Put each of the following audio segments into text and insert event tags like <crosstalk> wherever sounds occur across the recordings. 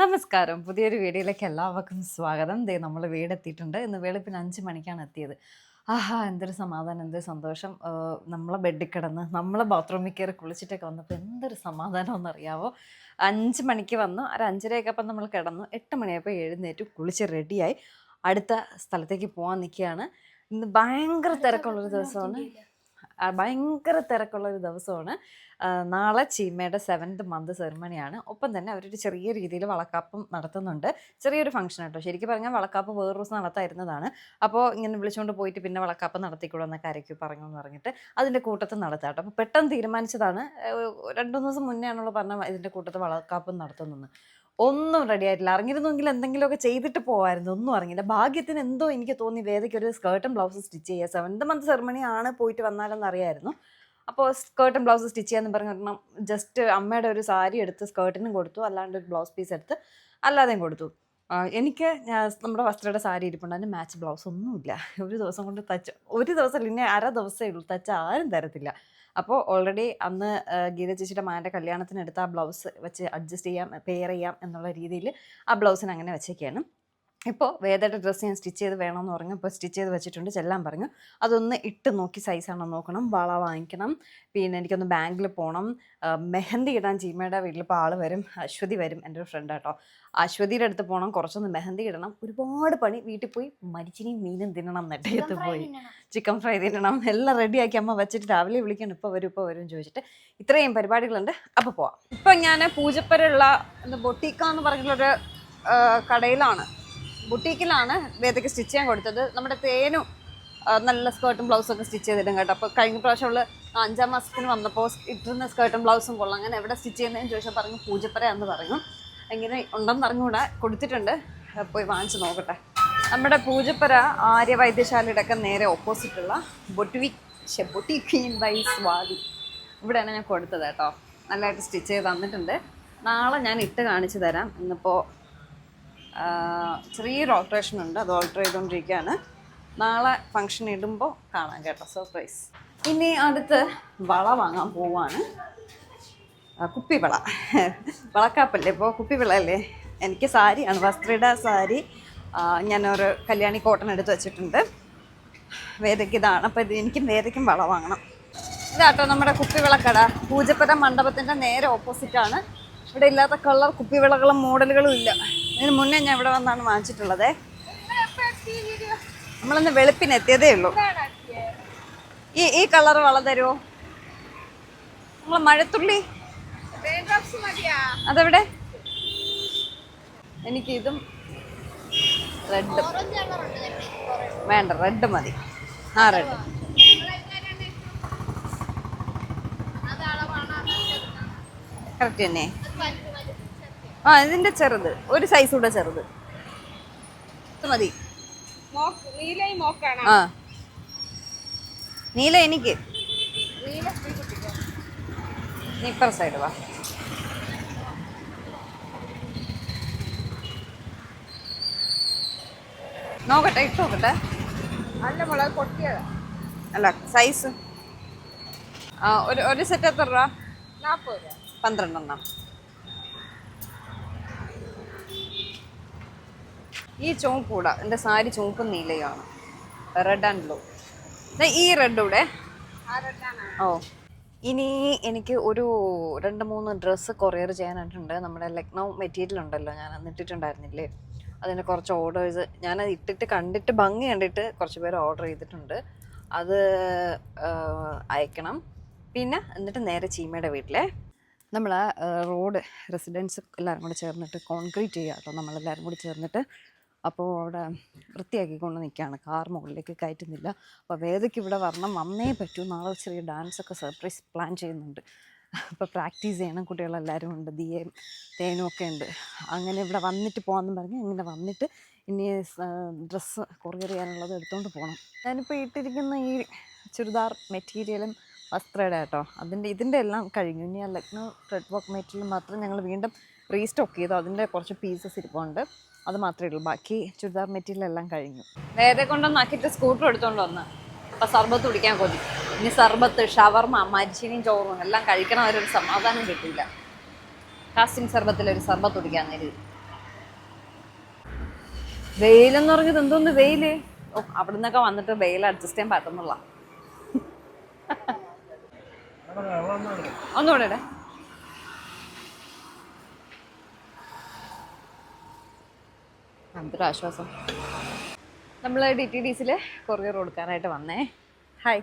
നമസ്കാരം. പുതിയൊരു വീഡിയോയിലേക്ക് എല്ലാവർക്കും സ്വാഗതം. ദേ നമ്മൾ വീടെത്തിയിട്ടുണ്ട്. ഇന്ന് വെളുപ്പിന് അഞ്ച് മണിക്കാണ് എത്തിയത്. ആഹാ എന്തൊരു സമാധാനം എന്തൊരു സന്തോഷം. നമ്മളെ ബെഡിൽ കിടന്ന് നമ്മളെ ബാത്റൂമിൽ കയറി കുളിച്ചിട്ടൊക്കെ വന്നപ്പോൾ എന്തൊരു സമാധാനം എന്നറിയാവോ? അഞ്ച് മണിക്ക് വന്നു. ഒരു അഞ്ചരയൊക്കെ അപ്പം നമ്മൾ കിടന്നു. എട്ട് മണിയായപ്പോൾ എഴുന്നേറ്റ് കുളിച്ച് റെഡിയായി അടുത്ത സ്ഥലത്തേക്ക് പോകാൻ നിൽക്കുകയാണ് ഇന്ന് ഭയങ്കര തിരക്കുള്ളൊരു ദിവസമാണ്. ഭയങ്കര തിരക്കുള്ളൊരു ദിവസമാണ്. നാളെ ചീമയുടെ സെവൻത് മന്ത് സെറിമണിയാണ് ഒപ്പം തന്നെ അവരൊരു ചെറിയ രീതിയിൽ വളക്കാപ്പും നടത്തുന്നുണ്ട്. ചെറിയൊരു ഫംഗ്ഷൻ കേട്ടോ ശരിക്കും പറഞ്ഞാൽ വളക്കാപ്പ് വേറൊരു ദിവസം നടത്തായിരുന്നതാണ് അപ്പോൾ ഇങ്ങനെ വിളിച്ചുകൊണ്ട് പോയിട്ട് പിന്നെ വളക്കാപ്പ് നടത്തിക്കൂടും എന്നൊക്കെ ആരൊക്കെ പറഞ്ഞു എന്ന് പറഞ്ഞിട്ട് അതിന്റെ കൂട്ടത്തിൽ നടത്താം കേട്ടോ. അപ്പോൾ പെട്ടെന്ന് തീരുമാനിച്ചതാണ്. രണ്ടു ദിവസം മുന്നേ ആണല്ലോ പറഞ്ഞ ഇതിന്റെ കൂട്ടത്തിൽ വളക്കാപ്പ് നടത്തുന്നത്. ഒന്നും റെഡി ആയിട്ടില്ല. അറിഞ്ഞിരുന്നെങ്കിൽ എന്തെങ്കിലുമൊക്കെ ചെയ്തിട്ട് പോകായിരുന്നു ഒന്നും അറിഞ്ഞില്ല. ഭാഗ്യത്തിന് എന്തോ എനിക്ക് തോന്നി വേദയ്ക്ക് ഒരു സ്കേർട്ടും ബ്ലൗസും സ്റ്റിച്ച് ചെയ്യുക സെവൻത് മന്ത് സെറമണി ആണ് പോയിട്ട് വന്നാലെന്ന് അറിയായിരുന്നു. അപ്പോൾ സ്കേർട്ടും ബ്ലൗസ് സ്റ്റിച്ച് ചെയ്യാന്ന് പറഞ്ഞ ജസ്റ്റ് അമ്മയുടെ ഒരു സാരി എടുത്ത് സ്കേർട്ടിനും കൊടുത്തു. അല്ലാണ്ട് ഒരു ബ്ലൗസ് പീസ് എടുത്ത് അല്ലാതെയും കൊടുത്തു. എനിക്ക് നമ്മുടെ വസ്ത്രയുടെ സാരി ഇരിപ്പുണ്ട്. അതിന് മാച്ച് ബ്ലൗസ് ഒന്നുമില്ല. ഒരു ദിവസം കൊണ്ട് തച്ച ഒരു ദിവസം ഇനി അര ദിവസമേ ഉള്ളൂ. തച്ച ആരും തരത്തില്ല. അപ്പോൾ ഓൾറെഡി അന്ന് ഗീത ചേച്ചിയുടെ മാന്റെ കല്യാണത്തിന് എടുത്ത ആ ബ്ലൗസ് വെച്ച് അഡ്ജസ്റ്റ് ചെയ്യാം പെയർ ചെയ്യാം എന്നുള്ള രീതിയിൽ ആ ബ്ലൗസിന് അങ്ങനെ വെച്ചേക്കാണ്. ഇപ്പോൾ വേദയുടെ ഡ്രസ്സ് ഞാൻ സ്റ്റിച്ച് ചെയ്ത് വേണമെന്ന് പറഞ്ഞു. ഇപ്പോൾ സ്റ്റിച്ച് ചെയ്ത് വെച്ചിട്ടുണ്ട്. ചെല്ലാൻ പറഞ്ഞു. അതൊന്ന് ഇട്ട് നോക്കി സൈസാണോ നോക്കണം. വള വാങ്ങിക്കണം. പിന്നെ എനിക്കൊന്ന് ബാങ്കിൽ പോകണം മെഹന്തി ഇടാൻ ചീമയുടെ വീട്ടിൽ ഇപ്പോൾ ആൾ വരും. അശ്വതി വരും എന്റെ ഒരു ഫ്രണ്ട് കേട്ടോ അശ്വതിയുടെ അടുത്ത് പോകണം കുറച്ചൊന്ന് മെഹന്തി ഇടണം. ഒരുപാട് പണി. വീട്ടിൽ പോയി മരിച്ചിനെയും മീനും തിന്നണം നെട്ടയത്ത് പോയി. ചിക്കൻ ഫ്രൈ തിന്നണം. എല്ലാം റെഡിയാക്കി അമ്മ വെച്ചിട്ട് രാവിലെ വിളിക്കണം. ഇപ്പോൾ വരും ഇപ്പോൾ വരും ചോദിച്ചിട്ട് ഇത്രയും പരിപാടികളുണ്ട്. അപ്പോൾ പോവാം. ഇപ്പം ഞാൻ പൂജപ്പരുള്ള ബൊട്ടിക്ക എന്ന് പറഞ്ഞിട്ടുള്ളൊരു കടയിലാണ്. ബുട്ടീക്കിലാണ് വേദയ്ക്ക് സ്റ്റിച്ച് ചെയ്യാൻ കൊടുത്തത്. നമ്മുടെ തേനും നല്ല സ്കേർട്ടും ബ്ലൗസും ഒക്കെ സ്റ്റിച്ച് ചെയ്തിടും കേട്ടോ. അപ്പോൾ കഴിഞ്ഞ പ്രാവശ്യം അവൾ അഞ്ചാം മാസത്തിന് വന്നപ്പോൾ ഇട്ടിരുന്ന സ്കേർട്ടും ബ്ലൗസും കൊള്ളാം. അങ്ങനെ എവിടെ സ്റ്റിച്ച് ചെയ്യുന്നതെന്ന് ചോദിച്ചാൽ പറഞ്ഞു പൂജപ്പരയാന്ന് പറഞ്ഞു. എങ്ങനെ ഉണ്ടെന്ന് പറഞ്ഞുകൂടെ കൊടുത്തിട്ടുണ്ട്. പോയി വാങ്ങിച്ച് നോക്കട്ടെ. നമ്മുടെ പൂജപ്പുര ആര്യ വൈദ്യശാലയുടെ ഒക്കെ നേരെ ഓപ്പോസിറ്റുള്ള ബൊട്ടിവി ബൊട്ടിക്വീൻ ബൈ സ്വാതി ഇവിടെയാണ് ഞാൻ കൊടുത്തത് കേട്ടോ. നല്ലതായിട്ട് സ്റ്റിച്ച് ചെയ്ത് തന്നിട്ടുണ്ട്. നാളെ ഞാൻ ഇട്ട് കാണിച്ചു തരാം. ഇന്നിപ്പോൾ ചെറിയൊരു ഓൾട്രേഷൻ ഉണ്ട്. അത് ഓൾട്ടർ ചെയ്തുകൊണ്ടിരിക്കുകയാണ്. നാളെ ഫംഗ്ഷൻ ഇടുമ്പോൾ കാണാം കേട്ടോ. സർപ്രൈസ് ഇനി അടുത്ത് വള വാങ്ങാൻ പോവാണ്. കുപ്പിവള. വളക്കാപ്പല്ലേ? ഇപ്പോൾ കുപ്പിവിളയല്ലേ? എനിക്ക് സാരിയാണ്. വസ്ത്രയുടെ സാരി ഞാനൊരു കല്യാണി കോട്ടൺ എടുത്ത് വെച്ചിട്ടുണ്ട്. വേദയ്ക്ക് ഇതാണ്. അപ്പോൾ ഇത് എനിക്കും വേദയ്ക്കും വള വാങ്ങണം. ഇതാട്ടോ നമ്മുടെ കുപ്പിവിളക്കട. പൂജപ്പുര മണ്ഡപത്തിന്റെ നേരെ ഓപ്പോസിറ്റാണ് ഇവിടെ ഇല്ലാത്ത കളർ കുപ്പിവിളകളും മോഡലുകളും ഇല്ല. ഇതിന് മുന്നേ ഞാൻ ഇവിടെ വന്നാണ് വാങ്ങിച്ചിട്ടുള്ളത്. നമ്മളിന്ന് വെളുപ്പിന് എത്തിയതേ ഉള്ളൂ. ഈ ഈ കളർ വള തരുമോ നമ്മൾ മഴത്തുള്ളി? അതെവിടെ? എനിക്ക് ഇതും റെഡ് വേണ്ട റെഡ് മതി. ആ റെഡ് കറക്റ്റ് തന്നെ. ആ ഇതിന്റെ ചെറുത്. ഒരു സൈസ് കൂടെ ചെറുത്. ഇത് മതി. ആ. നീല എനിക്ക്. നീ ഇപ്പറ സൈഡ് വാ. നോക്കട്ടെ ഇട്ട് നോക്കട്ടെ. നല്ല മുളക് പൊട്ടിയതാ. അല്ല സൈസ് ആ ഒരു ഒരു സെറ്റ് എത്ര രൂപ? നാൽപ്പത് രൂപ. പന്ത്രണ്ടെണ്ണം. ഈ ചുവപ്പ് കൂടാ എന്റെ സാരി ചുവപ്പ് നീലയാണ് റെഡ് ആൻഡ് ബ്ലൂ ഈ റെഡ് ഓ. ഇനി എനിക്ക് ഒരു രണ്ട് മൂന്ന് ഡ്രസ്സ് കൊറിയർ ചെയ്യാനായിട്ടുണ്ട്. നമ്മുടെ ലക്നൗ മെറ്റീരിയൽ ഉണ്ടല്ലോ ഞാൻ അന്ന് ഇട്ടിട്ടുണ്ടായിരുന്നില്ലേ? അതിന്റെ കുറച്ച് ഓർഡേഴ്സ് ഞാനത് ഇട്ടിട്ട് കണ്ടിട്ട് ഭംഗി കണ്ടിട്ട് കുറച്ച് പേര് ഓർഡർ ചെയ്തിട്ടുണ്ട്. അത് അയക്കണം. പിന്നെ എന്നിട്ട് നേരെ ചീമയുടെ വീട്ടിലെ. നമ്മൾ റോഡ് റെസിഡൻസ് എല്ലാവരും കൂടി ചേർന്നിട്ട് കോൺക്രീറ്റ് ചെയ്യാം കേട്ടോ. നമ്മളെല്ലാവരും കൂടി ചേർന്നിട്ട് അപ്പോൾ അവിടെ വൃത്തിയാക്കിക്കൊണ്ട് നിൽക്കുകയാണ് കാർ മുകളിലേക്ക് കയറ്റുന്നില്ല. അപ്പോൾ വേദയ്ക്ക് ഇവിടെ വരണം വന്നേ പറ്റൂ. നാളെ ചെറിയ ഡാൻസൊക്കെ സർപ്രൈസ് പ്ലാൻ ചെയ്യുന്നുണ്ട്. അപ്പോൾ പ്രാക്ടീസ് ചെയ്യണം. കുട്ടികളെല്ലാവരും ഉണ്ട്. ദിയയും തേനും ഒക്കെ ഉണ്ട്. അങ്ങനെ ഇവിടെ വന്നിട്ട് പോകാമെന്ന് പറഞ്ഞ് ഇങ്ങനെ വന്നിട്ട് ഇനി ഡ്രസ്സ് കൊറിയർ ചെയ്യാനുള്ളത് എടുത്തുകൊണ്ട് പോകണം ഞാനിപ്പോൾ ഇട്ടിരിക്കുന്ന ഈ ചുരിദാർ മെറ്റീരിയലും വസ്ത്രയുടെ കേട്ടോ. അതിന്റെ ഇതിന്റെ എല്ലാം കഴിഞ്ഞു. ഇനി ആ ലക്നൗ റെഡ് വർക്ക് മെറ്റീരിയൽ മാത്രം ഞങ്ങൾ വീണ്ടും റീസ്റ്റോക്ക് ചെയ്തു. അതിന്റെ കുറച്ച് പീസസ് ഇരിപ്പുണ്ട്. അത് മാത്രമേ ഉള്ളൂ. ബാക്കി ചുരിദാർ മെറ്റീരിയൽ എല്ലാം കഴിഞ്ഞു. നേരെ കൊണ്ടൊന്നാക്കിയിട്ട് സ്കൂട്ടർ എടുത്തോണ്ട് വന്ന്. അപ്പം സർബത്ത് കുടിക്കാൻ കൊതി. ഇനി സർബത്ത് ഷവർമ മരിച്ചിനിയും ചോറും എല്ലാം കഴിക്കണ അവരൊരു സമാധാനം കിട്ടില്ല. കാസ്റ്റിംഗ് സർബത്തിലൊരു സർബത്ത് കുടിക്കാൻ നേരി വെയിലെന്ന് പറഞ്ഞത് എന്തോന്ന് വെയിൽ? ഓ അവിടെ നിന്നൊക്കെ വന്നിട്ട് വെയിൽ അഡ്ജസ്റ്റ് ചെയ്യാൻ പറ്റുന്നുള്ള. ഒന്നുകൂടെ എന്തൊരു ആശ്വാസം നമ്മൾ ഡി ടി ഡി സിയിൽ കൊറിയർ കൊടുക്കാനായിട്ട് വന്നേ. ഹായ്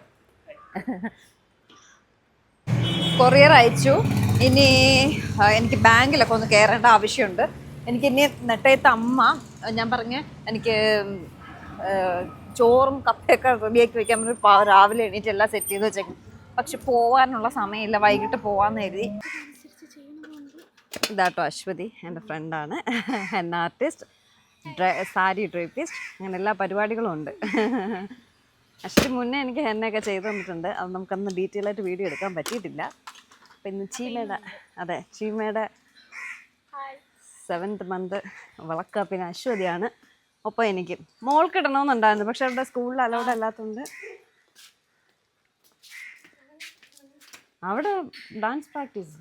കൊറിയർ അയച്ചു. ഇനി എനിക്ക് ബാങ്കിലൊക്കെ ഒന്ന് കയറേണ്ട ആവശ്യമുണ്ട്. എനിക്ക് ഇനി നെട്ടയത്ത് അമ്മ ഞാൻ പറഞ്ഞ എനിക്ക് ചോറും കപ്പയൊക്കെ റെഡിയാക്കി വെക്കാൻ പറഞ്ഞു രാവിലെ എണീറ്റ് എല്ലാം സെറ്റ് ചെയ്ത് വെച്ചേക്കും പക്ഷെ പോകാനുള്ള സമയമില്ല. വൈകിട്ട് പോവാന്ന് കരുതി. ഇതാട്ടോ അശ്വതി എന്റെ ഫ്രണ്ടാണ് an artist dry sari drapist അങ്ങനെ എല്ലാ പരിപാടികളും ഉണ്ട്. അശ്വതി മുന്നേ എനിക്ക് ഹെന്നയൊക്കെ ചെയ്തു തന്നിട്ടുണ്ട്. അത് നമുക്കന്ന് ഡീറ്റെയിൽ ആയിട്ട് വീഡിയോ എടുക്കാൻ പറ്റിയിട്ടില്ല. അപ്പം ഇന്ന് ചീമയുടെ അതെ ചീമയുടെ സെവൻത് മന്ത് വിളക്ക പിന്നെ അശ്വതിയാണ്. ഒപ്പം എനിക്ക്. മോൾക്ക് ഇടണമെന്നുണ്ടായിരുന്നു പക്ഷെ അവിടെ സ്കൂളിൽ അലൗഡ് അല്ലാത്തതുകൊണ്ട് അവിടെ ഡാൻസ് പ്രാക്ടീസ്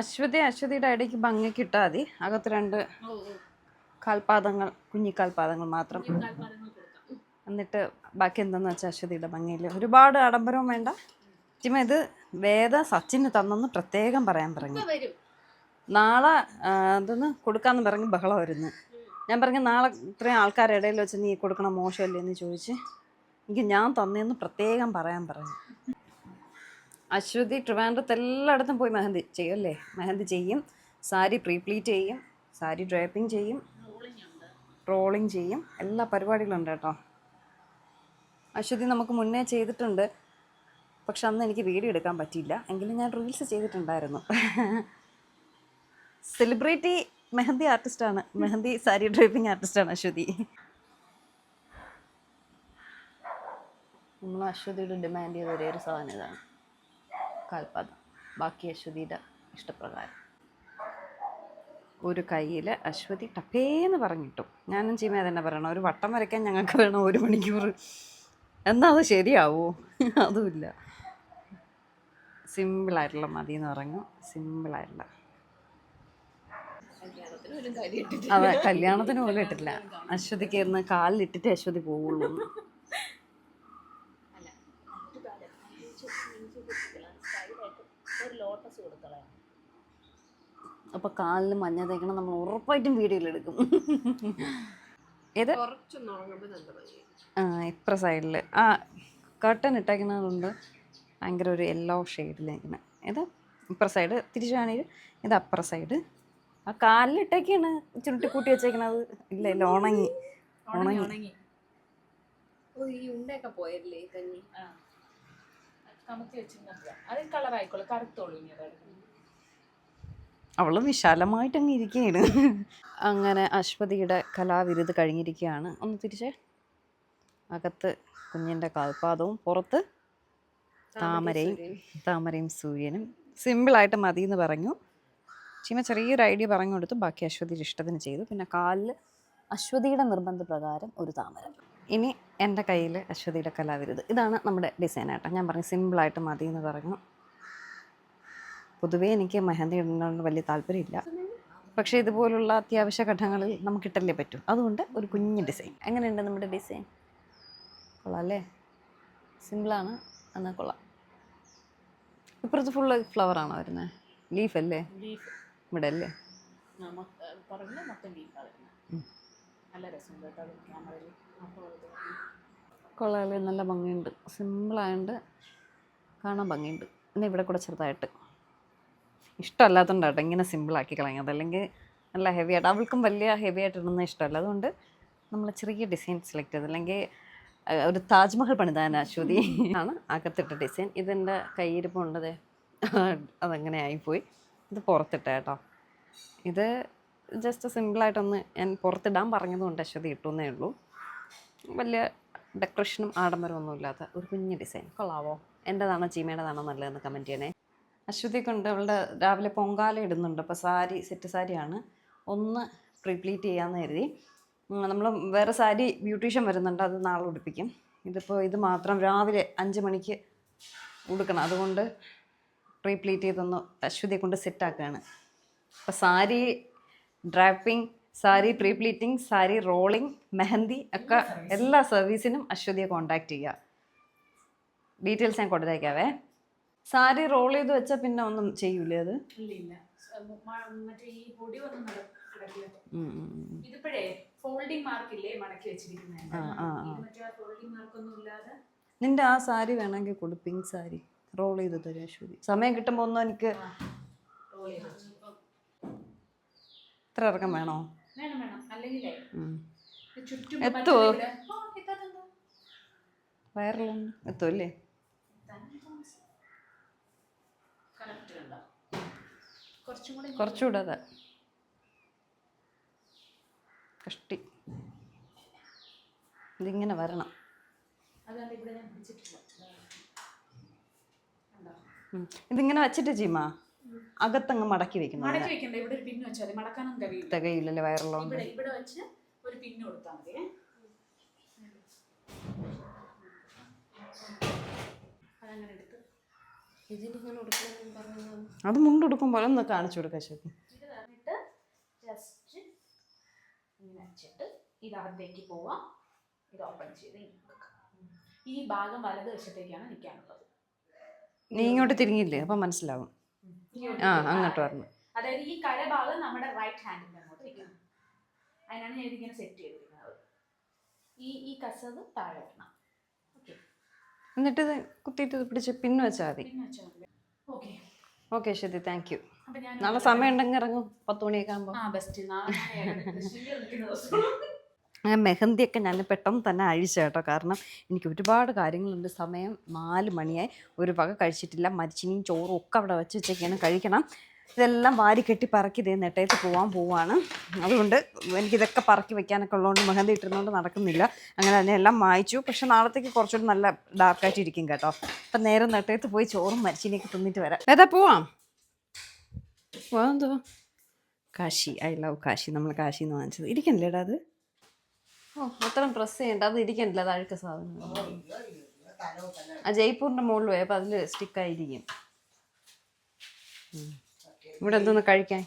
അശ്വതി അശ്വതിയുടെ ഇടയ്ക്ക് ഭംഗിക്ക് ഇട്ടാൽ മതി അകത്ത് രണ്ട് കാൽപാദങ്ങൾ കുഞ്ഞി കാൽപാദങ്ങൾ മാത്രം. എന്നിട്ട് ബാക്കി എന്താന്ന് വെച്ചാൽ അശ്വതിയുടെ ഭംഗിയിൽ ഒരുപാട് ആഡംബരവും വേണ്ട. ചിമ ഇത് വേദ സച്ചിന് തന്നെന്ന് പ്രത്യേകം പറയാൻ പറഞ്ഞു. നാളെ അതൊന്ന് കൊടുക്കാമെന്ന് പറഞ്ഞ് ബഹളം വരുന്നു. ഞാൻ പറഞ്ഞു നാളെ ഇത്രയും ആൾക്കാരുടെ ഇടയിൽ വെച്ച് നീ കൊടുക്കണം മോശമല്ലേ എന്ന് ചോദിച്ച് എനിക്ക് ഞാൻ തന്നെയെന്ന് പ്രത്യേകം പറയാൻ പറഞ്ഞു. അശ്വതി ട്രിവാൻഡ്രത്ത് എല്ലായിടത്തും പോയി മെഹന്തി ചെയ്യും അല്ലേ? മെഹന്തി ചെയ്യും. സാരി പ്രീപ്ലീറ്റ് ചെയ്യും. സാരി ഡ്രൈപ്പിംഗ് ചെയ്യും. റോളിങ് ചെയ്യും. എല്ലാ പരിപാടികളും ഉണ്ട് കേട്ടോ. അശ്വതി നമുക്ക് മുന്നേ ചെയ്തിട്ടുണ്ട്. പക്ഷെ അന്ന് എനിക്ക് വീഡിയോ എടുക്കാൻ പറ്റിയില്ല. എങ്കിലും ഞാൻ റീൽസ് ചെയ്തിട്ടുണ്ടായിരുന്നു. <laughs> സെലിബ്രിറ്റി മെഹന്തി ആർട്ടിസ്റ്റാണ് മെഹന്തി സാരി ഡ്രൈപ്പിംഗ് ആർട്ടിസ്റ്റാണ് അശ്വതി. നമ്മൾ അശ്വതിയുടെ ഡിമാൻഡ് ചെയ്ത ഒരേ ഒരു സാധനം ഇതാണ്. കാൽപാദം. ബാക്കി അശ്വതിയുടെ ഇഷ്ടപ്രകാരം. ഒരു കയ്യിൽ അശ്വതി ടപ്പേന്ന് പറഞ്ഞിട്ടു. ഞാനും ചീമ തന്നെ പറയണം. ഒരു വട്ടം വരയ്ക്കാൻ ഞങ്ങൾക്ക് വേണം ഒരു മണിക്കൂർ. എന്നാൽ അത് ശരിയാവോ? അതുമില്ല. സിമ്പിളായിട്ടുള്ള മതി എന്ന് പറഞ്ഞു. സിമ്പിളായിട്ടുള്ള അതെ കല്യാണത്തിന് പോലും ഇട്ടില്ല അശ്വതിക്ക് ഇന്ന് കാലിലിട്ടിട്ട് അശ്വതി പോവുള്ളൂ. എന്ന്. അപ്പൊ കാലിന് മഞ്ഞ തേക്കണം നമ്മൾ ഉറപ്പായിട്ടും വീഡിയോയിൽ എടുക്കും. ഏത്? ആ ഇപ്പുറ സൈഡിൽ ആ കർട്ടൻ ഇട്ടേക്കുന്നതുകൊണ്ട് ഭയങ്കര ഒരു യെല്ലോ ഷെയ്ഡിലിരിക്കുന്നത് ഇത് ഇപ്പുറ സൈഡ് തിരിച്ചാണെങ്കിൽ ഇത് അപ്പുറ സൈഡ് ആ കാലിലിട്ടൊക്കെയാണ് ചുരുട്ടി കൂട്ടി വെച്ചേക്കണത്. ഇല്ല ഇല്ല ഉണങ്ങി. ഉണങ്ങി. ഓ ഈ ഉണ്ടയൊക്കെ പോയല്ലേ കഞ്ഞി? കമത്തി വെച്ചിരുന്ന അത് കളർ ആയിക്കോളെ. കറുത്തോളൂ ഇനി അതായത്. അവൾ വിശാലമായിട്ട് അങ്ങ് ഇരിക്കുകയാണ് അങ്ങനെ അശ്വതിയുടെ കലാവിരുത് കഴിഞ്ഞിരിക്കുകയാണ്. ഒന്ന് തിരിച്ചേ. അകത്ത് കുഞ്ഞിന്റെ കാൽപാദവും പുറത്ത് താമരയും താമരയും സൂര്യനും. സിമ്പിളായിട്ട് മതി എന്ന് പറഞ്ഞു. ചീമ ചെറിയൊരു ഐഡിയ പറഞ്ഞു കൊടുത്തു. ബാക്കി അശ്വതി ഇഷ്ടത്തിന് ചെയ്തു. പിന്നെ കാലിൽ അശ്വതിയുടെ നിർബന്ധപ്രകാരം ഒരു താമര. ഇനി എന്റെ കയ്യിൽ അശ്വതിയുടെ കലാവിരുത്. ഇതാണ് നമ്മുടെ ഡിസൈൻ ആയിട്ട് ഞാൻ പറഞ്ഞു സിമ്പിളായിട്ട് മതി എന്ന് പറഞ്ഞു. പൊതുവേ എനിക്ക് മെഹന്തി ഇടുന്നതുകൊണ്ട് വലിയ താല്പര്യമില്ല. പക്ഷേ ഇതുപോലുള്ള അത്യാവശ്യ ഘട്ടങ്ങളിൽ നമുക്ക് ഇട്ടല്ലേ പറ്റൂ. അതുകൊണ്ട് ഒരു കുഞ്ഞ് ഡിസൈൻ. എങ്ങനെയുണ്ട് നമ്മുടെ ഡിസൈൻ? കൊള്ളാം അല്ലേ? സിമ്പിളാണ് എന്നാൽ കൊള്ളാം. ഇപ്പുറത്ത് ഫുള്ള് ഫ്ലവറാണോ വരുന്നത് ലീഫ് അല്ലേ? ഇവിടെ അല്ലേ? നല്ല അപ്പോൾ നല്ല ഭംഗിയുണ്ട്. സിമ്പിളായതുകൊണ്ട് കാണാൻ ഭംഗിയുണ്ട്. ഇന്ന് ഇവിടെ കൂടെ ചെറുതായിട്ട്. ഇഷ്ടമല്ലാത്തതുകൊണ്ട് കേട്ടോ ഇങ്ങനെ സിമ്പിളാക്കി കളയുന്നത്. അല്ലെങ്കിൽ നല്ല ഹെവി ആയിട്ട് അവൾക്കും വലിയ ഹെവി ആയിട്ട് ഇടുന്ന ഇഷ്ടമല്ല. അതുകൊണ്ട് നമ്മൾ ചെറിയ ഡിസൈൻ സെലക്ട് ചെയ്ത് അല്ലെങ്കിൽ ഒരു താജ്മഹൽ പണിതാന അശ്വതി ആണ് അകത്തിട്ട ഡിസൈൻ ഇതെന്റെ കയ്യിരിപ്പുണ്ടത് അതങ്ങനെ ആയിപ്പോയി. ഇത് പുറത്തിട്ട കേട്ടോ. ഇത് ജസ്റ്റ് സിമ്പിളായിട്ടൊന്ന് ഞാൻ പുറത്തിടാൻ പറഞ്ഞതുകൊണ്ട് അശ്വതി ഇട്ടുന്നേ ഉള്ളൂ. വലിയ ഡെക്കറേഷനും ആഡംബരമൊന്നും ഇല്ലാത്ത ഒരു കുഞ്ഞ് ഡിസൈൻ കൊള്ളാവോ? എന്റെതാണോ ചീമയുടേതാണോ നല്ലതെന്ന് കമന്റ് ചെയ്യണേ. അശ്വതി കൊണ്ട് അവളുടെ രാവിലെ പൊങ്കാല ഇടുന്നുണ്ട്. അപ്പോൾ സാരി സെറ്റ് സാരിയാണ്. ഒന്ന് പ്രീപ്ലീറ്റ് ചെയ്യാമെന്ന് കരുതി. നമ്മൾ വേറെ സാരി ബ്യൂട്ടീഷ്യൻ വരുന്നുണ്ട് അത് നാളെ ഉടുപ്പിക്കും. ഇതിപ്പോൾ ഇത് മാത്രം രാവിലെ അഞ്ച് മണിക്ക് ഉടുക്കണം. അതുകൊണ്ട് പ്രീപ്ലീറ്റ് ചെയ്തൊന്ന് അശ്വതിയെ കൊണ്ട് സെറ്റാക്കുകയാണ് അപ്പോൾ sari draping sari prepleating sari rolling mehndi ഒക്കെ എല്ലാ സർവീസിനും അശ്വതിയെ കോണ്ടാക്ട് ചെയ്യുക. ഡീറ്റെയിൽസ് ഞാൻ കൊടുത്തേക്കാവേ. സാരി റോൾ ചെയ്ത് വെച്ചാൽ പിന്നെ ഒന്നും ചെയ്യൂലേ അത്? മറ്റേ ഈ പൊടി ഒന്നും. ഇതിപ്പോഴേ ഫോൾഡിംഗ് മാർക്ക് ഇല്ലേ മടക്കി വെച്ചിരിക്കുന്നത് നിന്റെ ആ സാരി വേണമെങ്കിൽ കൊടു പിങ്ക് സാരി. റോൾ ചെയ്ത് തരും അശ്വതി. സമയം കിട്ടുമ്പോ ഒന്നും എനിക്ക് വെച്ചു. ഇത്ര ഇറക്കം വേണോ? എത്തുമോ വയറിലൊന്നും അല്ലെങ്കിലേ ഉം. ഇത് ചുറ്റും എത്തുവോ? മറ്റേ ഇവിടെ- ആ, എത്താത്തെന്താ? വയറിലൊന്നും എത്തും അല്ലേ Correct കണ്ടോ? കുറച്ചും കൂടി കുറച്ചുകൂടെ അതെ. കഷ്ടി. ഇതിങ്ങനെ വരണം. ഇതിങ്ങനെ വെച്ചിട്ട് ചീമ അകത്തങ്ങ് മടക്കി വെക്കുന്നു മടക്കി വെക്കണ്ട. ഇവിടെ ഒരു പിന്ന് വെച്ചാൽ മതി. മടക്കാനൊന്നും തികയില്ല. തികയില്ലല്ലേ വയറുള്ള ഇവിടെ ഇവിടെ വെച്ച് ഒരു പിന്ന് കൊടുത്താൽ മതി. ഏ. അതങ്ങനെ അത് മുണ്ടെടുക്കുമ്പോൾ ഒന്ന് കാണിച്ചു കൊടുക്കാം ശരി ജസ്റ്റ് ഇങ്ങനെ വെച്ചിട്ട് ഇത് അകത്തേക്ക് പോവാം. ഇത് ഓപ്പൺ ചെയ്ത് ഈ ഭാഗം വലതുവശത്തേക്കാണ് നിൽക്കാനുള്ളത് നീ ഇങ്ങോട്ട് തിരിഞ്ഞില്ലേ? അപ്പം മനസ്സിലാവും. ആ അങ്ങോട്ട് വരണം. അതായത് ഈ കരഭാഗം നമ്മുടെ റൈറ്റ് ഹാൻഡിന്റെ അങ്ങോട്ട് നിൽക്കണം. അതിനാണ് ഞാൻ ഇതിങ്ങനെ സെറ്റ് ചെയ്തിരിക്കുന്നത്. ഈ ഈ കസവ് താഴെ വരണം ഓക്കെ എന്നിട്ട് ഇത് കുത്തിയിട്ട് ഇത് പിടിച്ച് പിന്ന് വെച്ചാൽ മതി. ഓക്കെ ഓക്കെ ശരി താങ്ക് യു നാളെ സമയം ഉണ്ടെങ്കിൽ ഇറങ്ങും. പത്ത് മണിയൊക്കെ ആകുമ്പോൾ മെഹന്തിയൊക്കെ ഞാൻ പെട്ടെന്ന് തന്നെ അഴിച്ചു കേട്ടോ. കാരണം എനിക്ക് ഒരുപാട് കാര്യങ്ങളുണ്ട്. സമയം നാല് മണിയായി. ഒരു വക കഴിച്ചിട്ടില്ല. മരിച്ചിനിയും ചോറും ഒക്കെ അവിടെ വെച്ച് വെച്ചൊക്കെയാണ് കഴിക്കണം. ഇതെല്ലാം വാരി കെട്ടി പറക്കി ഇതേ നെട്ടയത്ത് പോകാൻ പോവാണ്. അതുകൊണ്ട് എനിക്കിതൊക്കെ പറക്കി വെക്കാനൊക്കെ ഉള്ളതുകൊണ്ട് മെഹന്തി ഇട്ടിരുന്നുകൊണ്ട് നടക്കുന്നില്ല. അങ്ങനെ തന്നെ എല്ലാം മായച്ചു. പക്ഷെ നാളത്തേക്ക് കുറച്ചുകൂടി നല്ല ഡാർക്കായിട്ട് ഇരിക്കും കേട്ടോ. അപ്പം നേരെ നെട്ടയത്ത് പോയി ചോറും മരിച്ചിനെയൊക്കെ തിന്നിട്ട് വരാം. ഏതാ പോവാം? പോവാന്തോ കാശി. I love Kashi. നമ്മൾ കാശി എന്ന് വാങ്ങിച്ചത്. ഇരിക്കണില്ലേടാ അത്? ഓ അത്രയും പ്രസ് ചെയ്യണ്ട. അത് ഇരിക്കണില്ല. അത് അഴുക്ക സാധനം ആ ജയ്പൂരിന്റെ മുകളിൽ പോയപ്പോൾ അതിൽ സ്റ്റിക്കായിരിക്കും ഇവിടെ എന്തോന്ന് കഴിക്കാൻ?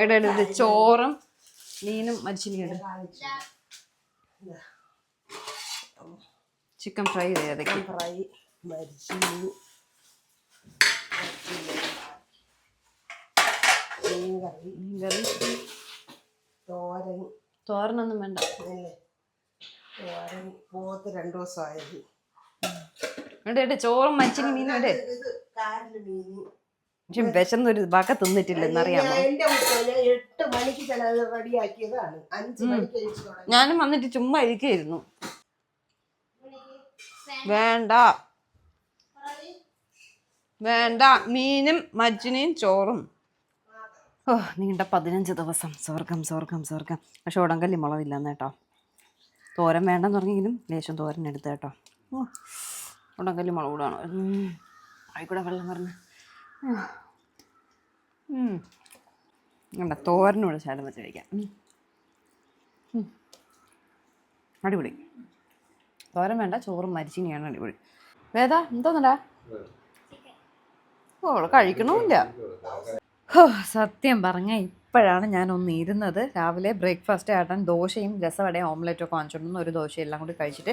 എടാ എടാ, ചോറും മീനും മരിച്ചിരിക്കുന്നത് ചിക്കൻ ഫ്രൈ ഏതൊക്കെ ഫ്രൈ തോരൻ. തോരനൊന്നും വേണ്ട. തോരൻ. പോത്ത് രണ്ടു ദിവസമായി എടാ ചോറും മരിച്ചിനി മീനും എടേ. മീൻ പക്ഷെ വിശന്നൊരു വക തിന്നിട്ടില്ല എന്നറിയാമോ എന്റെ എട്ട് മണിക്ക് ചിലത് റെഡിയാക്കിയതാണ്. അഞ്ച് മണിക്ക് കഴിച്ചു തുടങ്ങി. ഞാനും വന്നിട്ട് ചുമ്മാ ഇരിക്കായിരുന്നു. വേണ്ട. വേണ്ട. മീനും മജ്ജിനെയും ചോറും. ഓ നീണ്ട പതിനഞ്ച് ദിവസം. സ്വർഗം സ്വർഗം സ്വർഗം. പക്ഷെ ഉടങ്കല്ലി മുളകില്ല കേട്ടോ. തോരൻ വേണ്ടെന്ന് പറഞ്ഞെങ്കിലും ലേശം തോരൻ എടുത്ത് കേട്ടോ. ഓ ഉടങ്കല്ലി മുളക് കൂടാണ്. ആയിക്കൂടെ വെള്ളം പറഞ്ഞ് വേണ്ട തോരനോട് ശാലം വെച്ച് കഴിക്കാം. അടിപൊളി. തോരൻ വേണ്ട ചോറും മരിച്ചിനിയാണ് അടിപൊളി. വേദ എന്തോന്നടാ? ഓ അവൾ കഴിക്കണമില്ല ഹോ സത്യം പറഞ്ഞ ഇപ്പോഴാണ് ഞാൻ ഒന്ന് ഇരുന്നത്. രാവിലെ ബ്രേക്ക്ഫാസ്റ്റ് ആട്ടാൻ ദോശയും രസവടയും ഓംലെറ്റും ഒക്കെ വാങ്ങിച്ചിട്ടുണ്ട് ഒരു ദോശ എല്ലാം കൂടി കഴിച്ചിട്ട്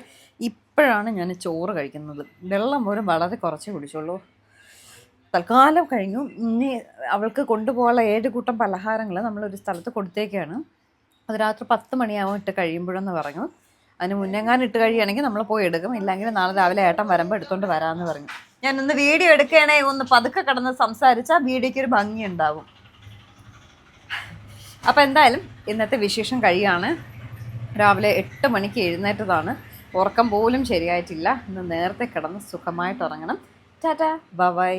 ഇപ്പോഴാണ് ഞാൻ ചോറ് കഴിക്കുന്നത്. വെള്ളം പോലും വളരെ കുറച്ച് കുടിച്ചുള്ളൂ. തൽക്കാലം കഴിഞ്ഞു. ഇനി അവൾക്ക് കൊണ്ടുപോകാനുള്ള ഏഴ് കൂട്ടം പലഹാരങ്ങൾ നമ്മളൊരു സ്ഥലത്ത് കൊടുത്തേക്കാണ്. അത് രാത്രി പത്ത് മണിയാവും ഇട്ട് കഴിയുമ്പോഴെന്ന് പറഞ്ഞു. അതിന് മുന്നെങ്ങാനും ഇട്ട് കഴിയുകയാണെങ്കിൽ നമ്മൾ പോയി എടുക്കും. ഇല്ലെങ്കിൽ നാളെ രാവിലെ ഏട്ടൻ വരുമ്പോൾ എടുത്തോണ്ട് വരാമെന്ന് പറഞ്ഞു. ഞാൻ ഒന്ന് വീഡിയോ എടുക്കുകയാണെങ്കിൽ ഒന്ന് പതുക്കെ കിടന്ന് സംസാരിച്ചാൽ വീഡിയോയ്ക്ക് ഒരു ഭംഗി ഉണ്ടാവും. അപ്പം എന്തായാലും ഇന്നത്തെ വിശേഷം കഴിയാണ്. രാവിലെ എട്ട് മണിക്ക് എഴുന്നേറ്റതാണ്. ഉറക്കം പോലും ശരിയായിട്ടില്ല. ഇന്ന് നേരത്തെ കിടന്ന് സുഖമായിട്ട് ഉറങ്ങണം. Tata bye.